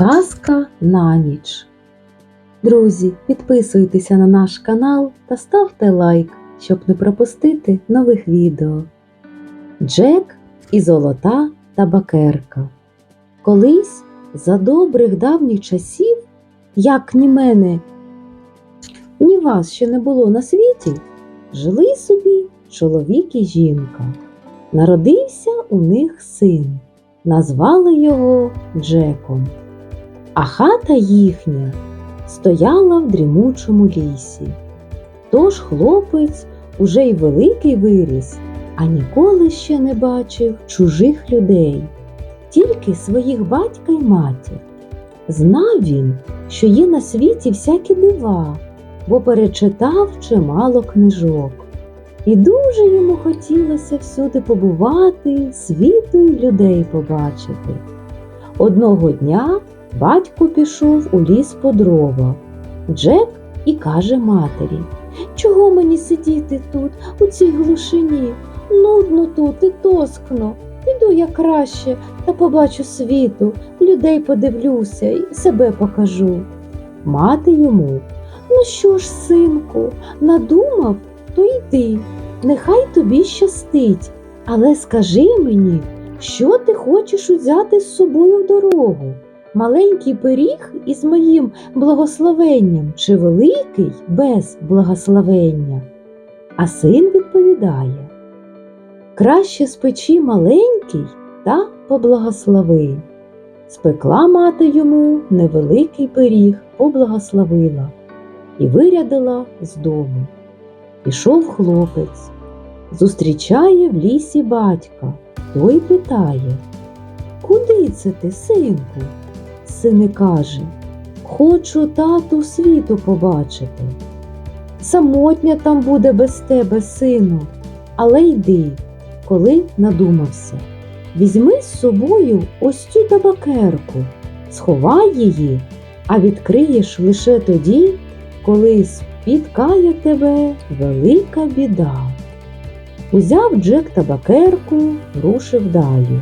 Казка на ніч. Друзі, підписуйтеся на наш канал та ставте лайк, щоб не пропустити нових відео. Джек і золота табакерка. Колись за добрих давніх часів, як ні мене, ні вас ще не було на світі, жили собі чоловік і жінка. Народився у них син. Назвали його Джеком. А хата їхня стояла в дрімучому лісі. Тож хлопець уже й великий виріс, а ніколи ще не бачив чужих людей, тільки своїх батька й матір. Знав він, що є на світі всякі дива, бо перечитав чимало книжок. І дуже йому хотілося всюди побувати, світу й людей побачити. Одного дня батько пішов у ліс по дрова. Джек і каже матері: Чого мені сидіти тут, у цій глушині? Нудно тут і тоскно. Піду я краще та побачу світу, людей подивлюся і себе покажу. Мати йому, ну що ж, синку, надумав, то йди, нехай тобі щастить, але скажи мені, що ти хочеш узяти з собою в дорогу? Маленький пиріг із моїм благословенням чи великий без благословення? А син відповідає Краще спечи маленький та поблагослови. Спекла мати йому невеликий пиріг, поблагословила і вирядила з дому. Пішов хлопець, зустрічає в лісі батька, той питає Куди це ти, синку? Син і каже Хочу тату світу побачити. Самотня там буде без тебе, сину, але йди, коли надумався. Візьми з собою ось цю табакерку, сховай її, а відкриєш лише тоді, коли спіткає тебе велика біда. Узяв Джек табакерку, рушив далі.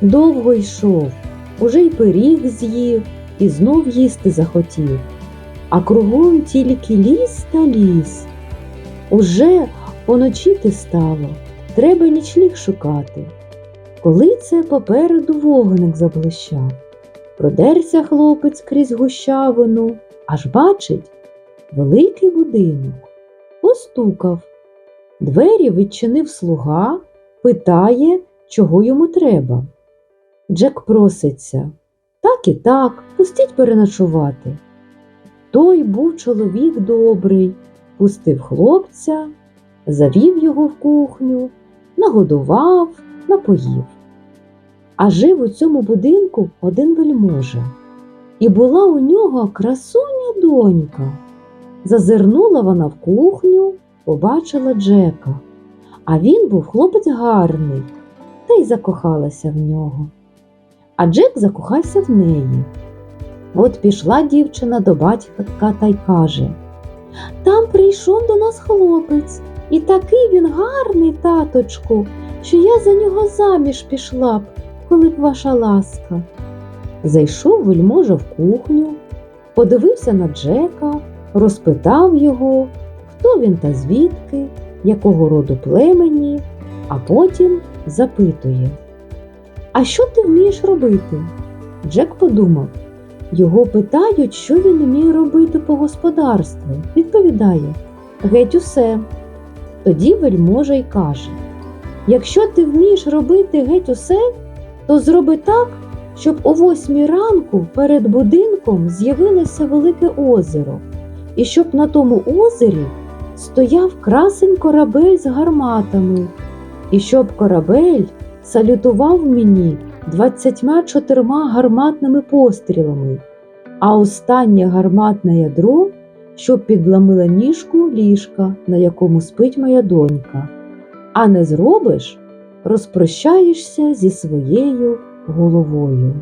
Довго йшов, уже й пиріг з'їв і знов їсти захотів. А кругом тільки ліс та ліс. Уже поночіти стало, треба нічліг шукати. Коли це попереду вогник заблищав, продерся хлопець крізь гущавину, аж бачить великий будинок. Постукав. Двері відчинив слуга, питає, чого йому треба. Джек проситься. Так і так, пустіть переночувати. Той був чоловік добрий, пустив хлопця, завів його в кухню, нагодував, напоїв. А жив у цьому будинку один вельможа, і була у нього красуня донька. Зазирнула вона в кухню, побачила Джека, а він був хлопець гарний, та й закохалася в нього. А Джек закохався в неї. От пішла дівчина до батька та й каже Там прийшов до нас хлопець, і такий він гарний, таточку, що я за нього заміж пішла б, коли б ваша ласка. Зайшов вельможа в кухню, подивився на Джека, розпитав його, хто він та звідки, якого роду племені, а потім запитує А що ти вмієш робити? Джек подумав. Його питають, що він вміє робити по господарству. Відповідає Геть усе. Тоді вельможа й каже Якщо ти вмієш робити геть усе, то зроби так, щоб о восьмій ранку перед будинком з'явилося велике озеро, і щоб на тому озері стояв красень корабель з гарматами, і щоб корабель салютував мені двадцятьма чотирма гарматними пострілами, а останнє гарматне ядро, щоб підламило ніжку ліжка, на якому спить моя донька. А не зробиш, розпрощаєшся зі своєю головою.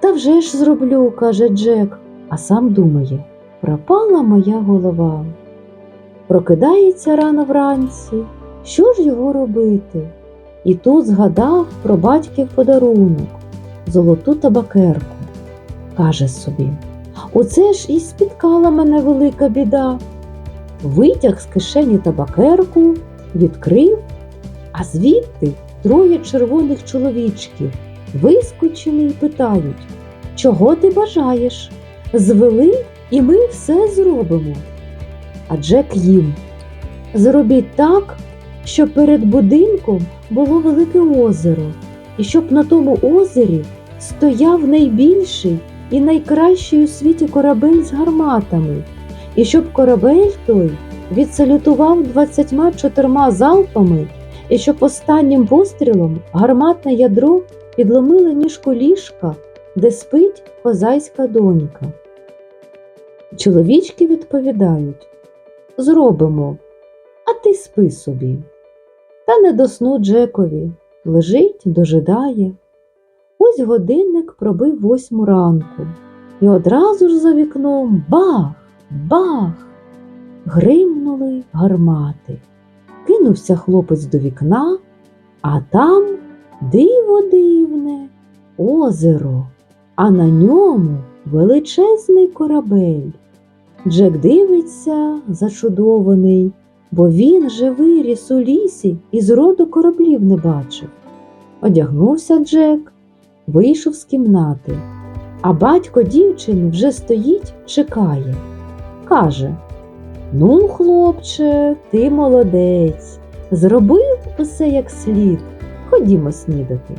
Та вже ж зроблю, каже Джек, а сам думає, пропала моя голова. Прокидається рано вранці, що ж його робити? І тут згадав про батьків подарунок, золоту табакерку. каже собі. Оце ж і спіткала мене велика біда. Витяг з кишені табакерку, відкрив, а звідти троє червоних чоловічків вискочили і питають, чого ти бажаєш? Звели, і ми все зробимо. А Джек їм. Зробіть так, щоб перед будинком було велике озеро, і щоб на тому озері стояв найбільший і найкращий у світі корабель з гарматами, і щоб корабель той відсалютував 24 залпами, і щоб останнім пострілом гарматне ядро підломило ніжку ліжка, де спить козайська донька. Чоловічки відповідають Зробимо, а ти спи собі. Та не до сну Джекові. Лежить, дожидає. Ось годинник пробив восьму ранку, і одразу ж за вікном бах, бах. Гримнули гармати. Кинувся хлопець до вікна, а там диво дивне, озеро, а на ньому величезний корабель. Джек дивиться, зачудований, бо він же виріс у лісі і зроду кораблів не бачив. Одягнувся Джек, вийшов з кімнати, а батько дівчини вже стоїть, чекає. Каже: Ну, хлопче, ти молодець, зробив усе як слід. Ходімо снідати.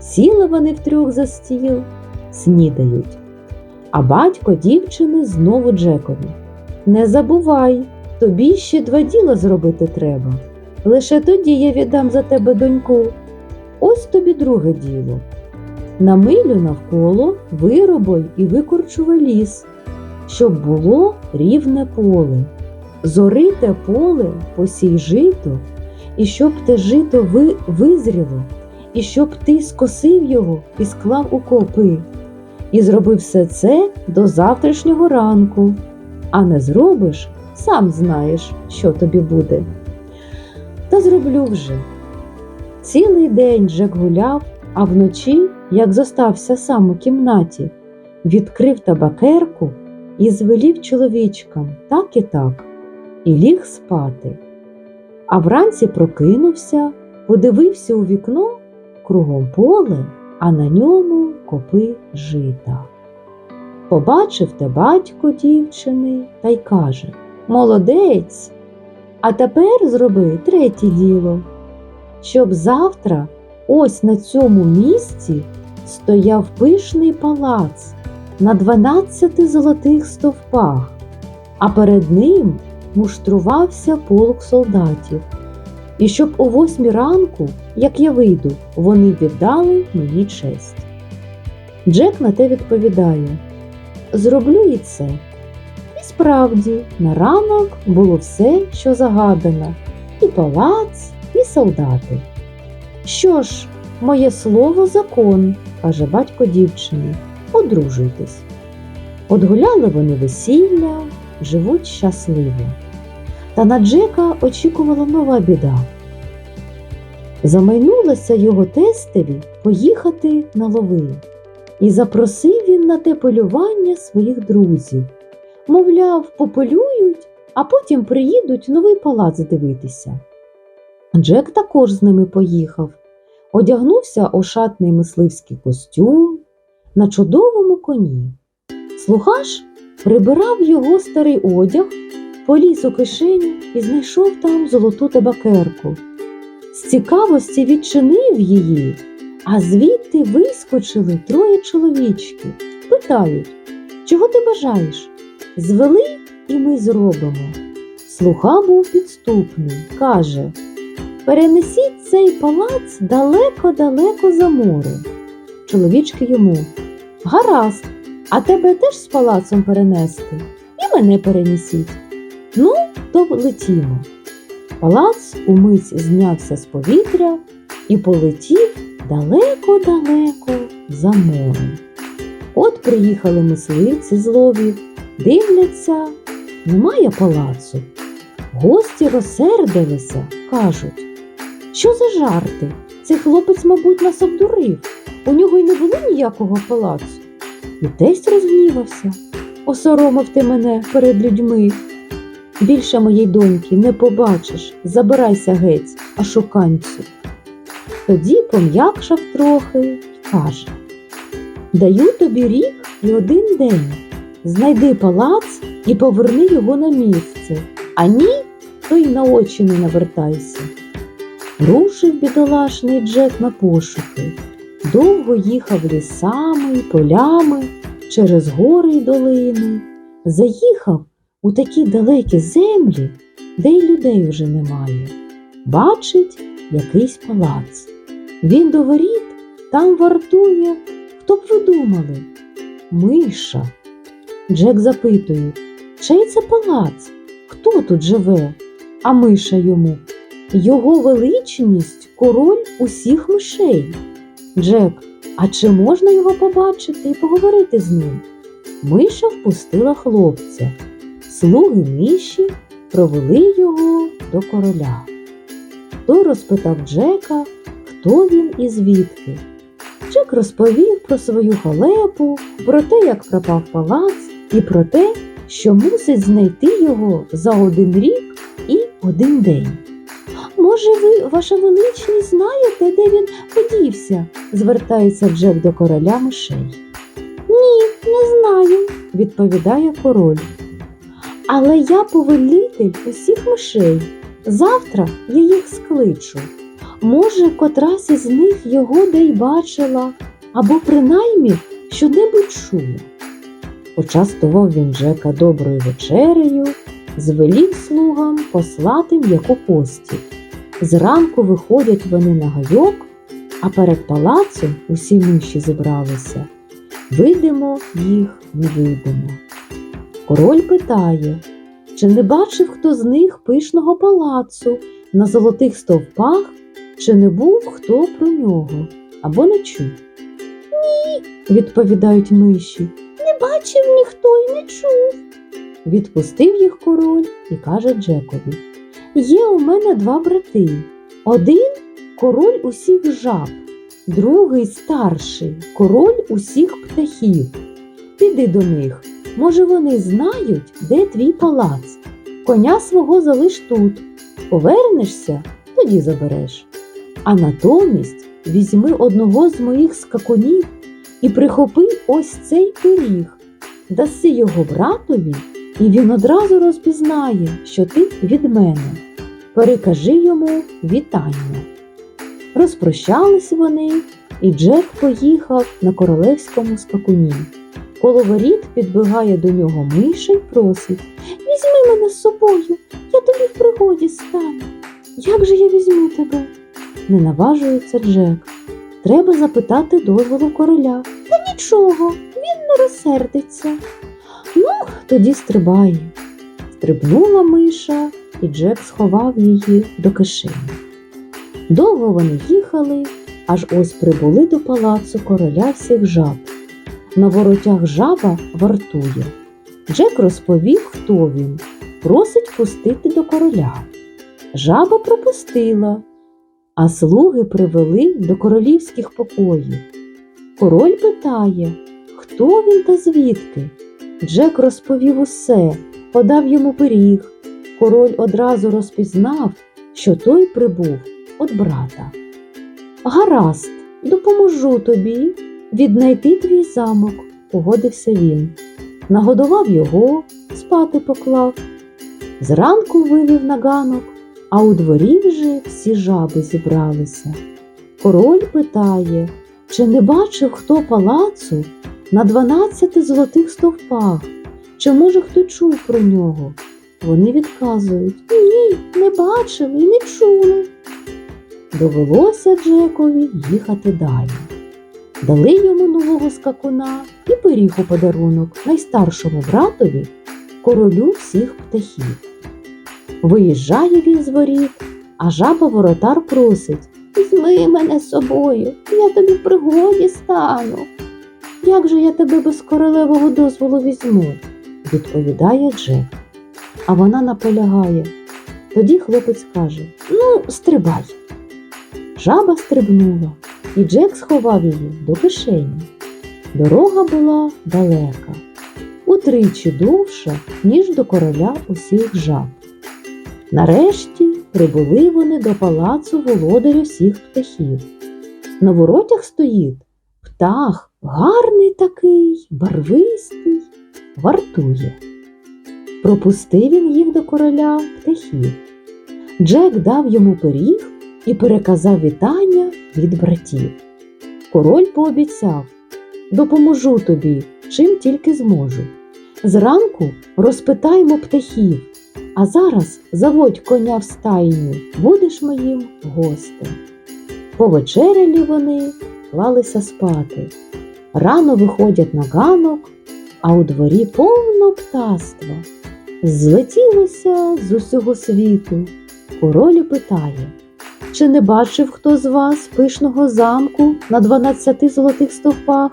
Сіли вони втрьох за стіл, снідають. А батько дівчини знову Джекові. Не забувай, тобі ще два діла зробити треба. Лише тоді я віддам за тебе доньку. Ось тобі друге діло. На милю навколо виробой і викорчувай ліс, щоб було рівне поле. Зорите поле, посій жито, і щоб те жито ви, визріло, і щоб ти скосив його і склав у копи. І зроби все це до завтрашнього ранку, а не зробиш, сам знаєш, що тобі буде. Та зроблю вже. Цілий день Джек гуляв, а вночі, як зостався сам у кімнаті, відкрив табакерку і звелів чоловічкам так і так, і ліг спати. А вранці прокинувся, подивився у вікно кругом поле, а на ньому копи жита. Побачив те батько дівчини та й каже Молодець, а тепер зроби третє діло, щоб завтра ось на цьому місці стояв пишний палац на дванадцяти золотих стовпах, а перед ним муштрувався полк солдатів. І щоб о восьмій ранку, як я вийду, вони віддали мені честь. Джек на те відповідає Зроблю і це. Справді, на ранок було все, що загадано, і палац, і солдати. Що ж, моє слово закон, каже батько дівчині, одружуйтесь. Одгуляли вони весілля, живуть щасливо. Та на Джека очікувала нова біда. Замайнулося його тестеві поїхати на лови, і запросив він на те полювання своїх друзів. Мовляв, пополюють, а потім приїдуть новий палац дивитися. Джек також з ними поїхав, одягнувся ошатний мисливський костюм на чудовому коні. Слугаш прибирав його старий одяг поліз у кишеню і знайшов там золоту табакерку. З цікавості відчинив її, а звідти вискочили троє чоловічків. Питають, чого ти бажаєш? Звели і ми зробимо. Слуха був підступний, каже Перенесіть цей палац далеко-далеко за море. Чоловічки йому Гаразд, а тебе теж з палацом перенести, і мене перенесіть. Ну, то летімо. Палац умить знявся з повітря і полетів далеко-далеко за морем. От приїхали мисливці з ловів, дивляться, немає палацу. Гості розсердилися, кажуть, що за жарти? Цей хлопець, мабуть, нас обдурив. У нього й не було ніякого палацу. І тесть розгнівався. Осоромив ти мене перед людьми. Більше моєї доньки не побачиш, забирайся геть, а шуканцю. Тоді пом'якшав трохи й каже: Даю тобі рік і один день. Знайди палац і поверни його на місце, а ні, то й на очі не навертайся. Рушив бідолашний Джек на пошуки. Довго їхав лісами полями, через гори й долини. Заїхав у такі далекі землі, де й людей вже немає. Бачить якийсь палац. Він до воріт там вартує, хто б ви думали? Миша. Джек запитує, чий це палац? Хто тут живе? А миша йому. Його величність король усіх мишей. Джек, а чи можна його побачити і поговорити з ним? Миша впустила хлопця. Слуги миші провели його до короля. Той розпитав Джека, хто він і звідки. Джек розповів про свою халепу, про те, як пропав палац, і про те, що мусить знайти його за один рік і один день. Може, ви, ваша величність, знаєте, де він подівся? звертається Джек до короля мишей. Ні, не знаю, відповідає король. Але я повелитель усіх мишей. Завтра я їх скличу. Може, котрась із них його де й бачила, або принаймні що-небудь чула. Почастував він Джека доброю вечерею, звелів слугам послати м'яку пості. Зранку виходять вони на гайок, а перед палацом усі миші зібралися. Видимо, їх не видимо. Король питає, чи не бачив хто з них пишного палацу на золотих стовпах, чи не був хто про нього або не чув? Ні, відповідають миші. Не бачив ніхто і не чув. Відпустив їх король і каже Джекові: Є у мене два брати. Один король усіх жаб, другий старший король усіх птахів. Піди до них. Може, вони знають, де твій палац. Коня свого залиш тут. Повернешся, тоді забереш. А натомість візьми одного з моїх скакунів і прихопи ось цей пиріг, даси його братові, і він одразу розпізнає, що ти від мене. Перекажи йому вітання. Розпрощались вони, і Джек поїхав на королевському скакуні. Коло воріт підбігає до нього миша й просить Візьми мене з собою, я тобі в пригоді стану. Як же я візьму тебе? Не наважується Джек. Треба запитати дозволу короля. Та нічого, він не розсердиться. Ну, тоді стрибає. Стрибнула миша, і Джек сховав її до кишені. Довго вони їхали, аж ось прибули до палацу короля всіх жаб. На воротях жаба вартує. Джек розповів, хто він, просить пустити до короля. Жаба пропустила, а слуги привели до королівських покоїв. Король питає, хто він та звідки. Джек розповів усе, подав йому пиріг. Король одразу розпізнав, що той прибув від брата. Гаразд, допоможу тобі віднайти твій замок, погодився він. Нагодував його, спати поклав. Зранку вивів на ганок, а у дворі вже всі жаби зібралися. Король питає, чи не бачив хто палацу на дванадцяти золотих стовпах, чи може хто чув про нього? Вони відказують Ні, не бачили і не чули. Довелося Джекові їхати далі. Дали йому нового скакуна і пиріг у подарунок найстаршому братові, королю всіх птахів. Виїжджає він з воріт, а жаба воротар просить Візьми мене собою, я тобі в пригоді стану. Як же я тебе без королевого дозволу візьму? відповідає Джек. А вона наполягає. Тоді хлопець каже Ну, стрибай. Жаба стрибнула, і Джек сховав її до кишені. Дорога була далека, утричі довша, ніж до короля усіх жаб. Нарешті прибули вони до палацу володаря всіх птахів. На воротях стоїть птах, гарний такий, барвистий, вартує. Пропустив він їх до короля птахів. Джек дав йому пиріг і переказав вітання від братів. Король пообіцяв допоможу тобі, чим тільки зможу. Зранку розпитаємо птахів, а зараз заводь коня в стайню, будеш моїм гостем. Повечеряли вони, клалися спати. Рано виходять на ганок, а у дворі повно птаства. Злетілося з усього світу. Король питає, чи не бачив хто з вас пишного замку на дванадцяти золотих стовпах?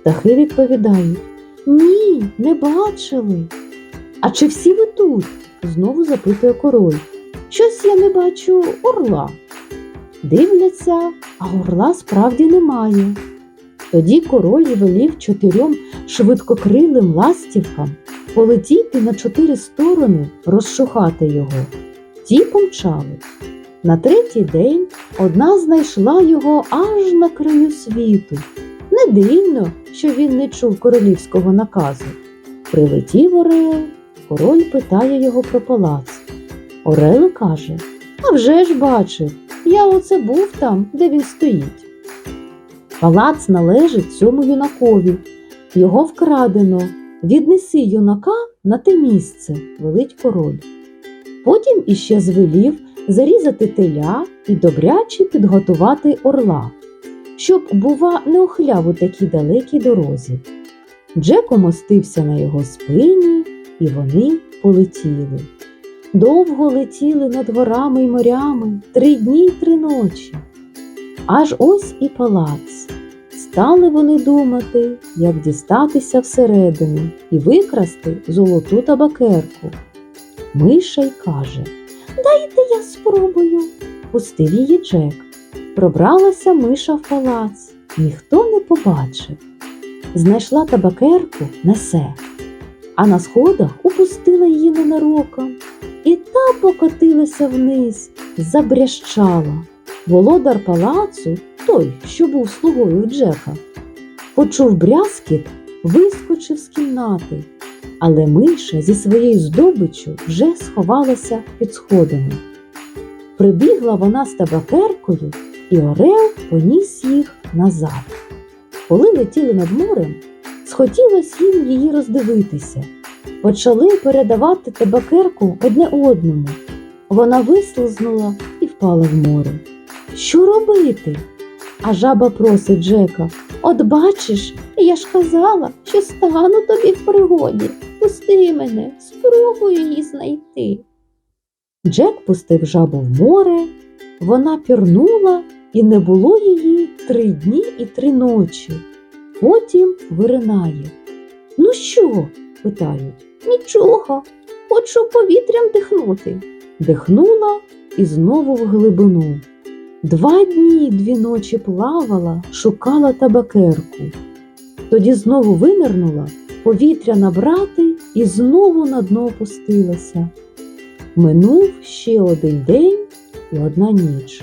Птахи відповідають Ні, не бачили. А чи всі ви тут? Знову запитує король. Щось я не бачу орла. Дивляться, а орла справді немає. Тоді король велів чотирьом швидкокрилим ластівкам полетіти на чотири сторони, розшукати його. Ті помчали. На третій день одна знайшла його аж на краю світу. Не дивно, що він не чув королівського наказу. Прилетів Орел, король питає його про палац. Орел каже: А вже ж бачив, я оце був там, де він стоїть. Палац належить цьому юнакові. Його вкрадено. Віднеси юнака на те місце, велить король. Потім іще звелів зарізати теля і добряче підготувати орла, щоб, бува, не охляв у такій далекій дорозі. Джек умостився на його спині, і вони полетіли. Довго летіли над горами й морями три дні й три ночі. Аж ось і палац. Стали вони думати, як дістатися всередину і викрасти золоту табакерку. Миша й каже Дайте я спробую. Пустив її Джек. Пробралася миша в палац, ніхто не побачив. Знайшла табакерку, несе, а на сходах упустила її ненароком. І та покотилася вниз, забрящала. Володар палацу, той, що був слугою Джека, почув брязкіт, вискочив з кімнати, але миша зі своєю здобиччю вже сховалася під сходами. Прибігла вона з табакеркою, і Орел поніс їх назад. Коли летіли над морем, схотілося їм її роздивитися. Почали передавати табакерку одне одному. Вона вислизнула і впала в море. Що робити? А жаба просить Джека. От бачиш, я ж казала, що стану тобі в пригоді. Пусти мене, спробую її знайти. Джек пустив жабу в море, вона пірнула, і не було її три дні і три ночі. Потім виринає. Ну що? питають. Нічого, хочу повітрям дихнути. Дихнула і знову в глибину. Два дні й дві ночі плавала, шукала табакерку. Тоді знову винирнула, повітря набрати і знову на дно опустилася. Минув ще один день і одна ніч.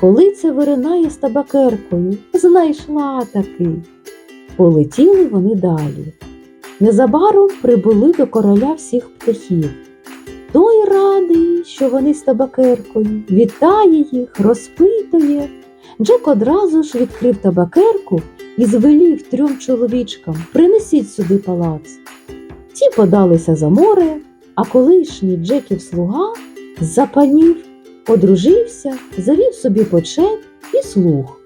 Коли це виринає з табакеркою, знайшла таки. Полетіли вони далі. Незабаром прибули до короля всіх птахів. Той радий, що вони з табакеркою, вітає їх, розпитує. Джек одразу ж відкрив табакерку і звелів трьом чоловічкам принесіть сюди палац. Ті подалися за море, а колишній Джеків слуга запанів, одружився, завів собі почет і слуг.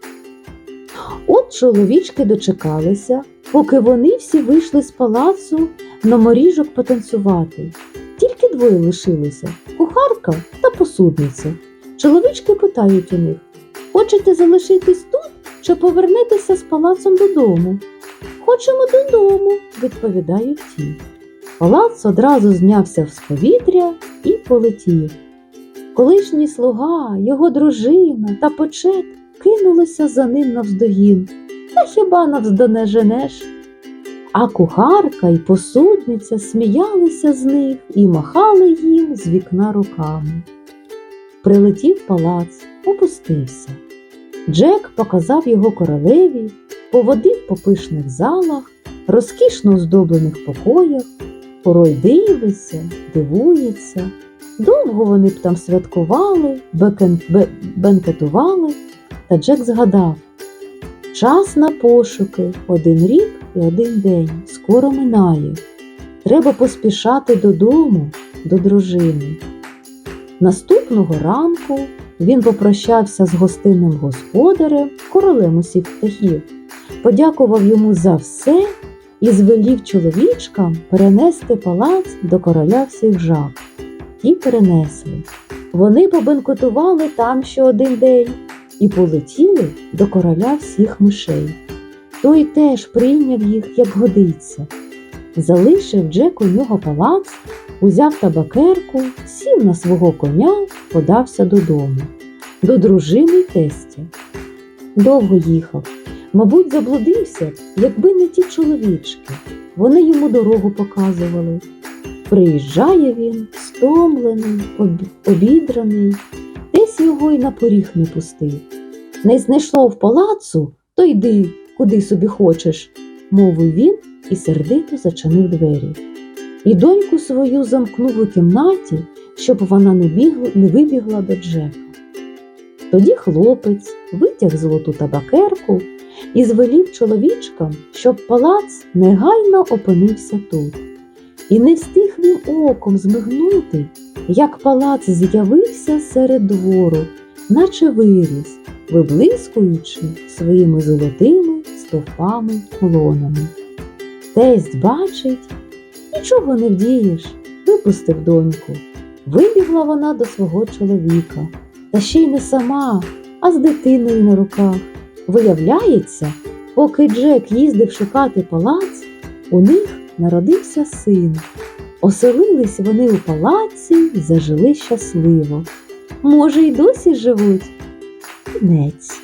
Чоловічки дочекалися, поки вони всі вийшли з палацу на моріжок потанцювати. Тільки двоє лишилися кухарка та посудниця. Чоловічки питають у них Хочете залишитись тут чи повернетеся з палацом додому? Хочемо додому, відповідають ті. Палац одразу знявся з повітря і полетів. Колишній слуга, його дружина та почет кинулися за ним навздогін. Та хіба навздоне женеш? А кухарка й посудниця сміялися з них і махали їм з вікна руками. Прилетів палац, опустився. Джек показав його королеві, поводив по пишних залах, розкішно оздоблених покоях, порой дивиться, дивується. Довго вони б там святкували, бекен... бе- бенкетували, та Джек згадав час на пошуки один рік і один день скоро минає. Треба поспішати додому, до дружини. Наступного ранку він попрощався з гостинним господарем, королем усіх птахів, подякував йому за все і звелів чоловічкам перенести палац до короля всіх жаб. Ті перенесли. Вони побенкотували там ще один день і полетіли до короля всіх мишей. Той теж прийняв їх, як годиться. Залишив Джек у нього палац, узяв табакерку, сів на свого коня, подався додому, до дружини й тестя. Довго їхав, мабуть, заблудився, якби не ті чоловічки. Вони йому дорогу показували. Приїжджає він, стомлений, обідраний, десь його й на поріг не пустив. Не знайшло в палацу, то йди, куди собі хочеш, мовив він і сердито зачинив двері. І доньку свою замкнув у кімнаті, щоб вона не, бігла, не вибігла до Джека. Тоді хлопець витяг золоту табакерку і звелів чоловічкам, щоб палац негайно опинився тут. І не встиг він оком змигнути, як палац з'явився серед двору, наче виріс, виблискуючи своїми золотими стовпами колонами. Тесть бачить, нічого не вдієш, випустив доньку. Вибігла вона до свого чоловіка, та ще й не сама, а з дитиною на руках. Виявляється, поки Джек їздив шукати палац, у них народився син. Оселились вони у палаці й зажили щасливо. Може, й досі живуть? Кінець.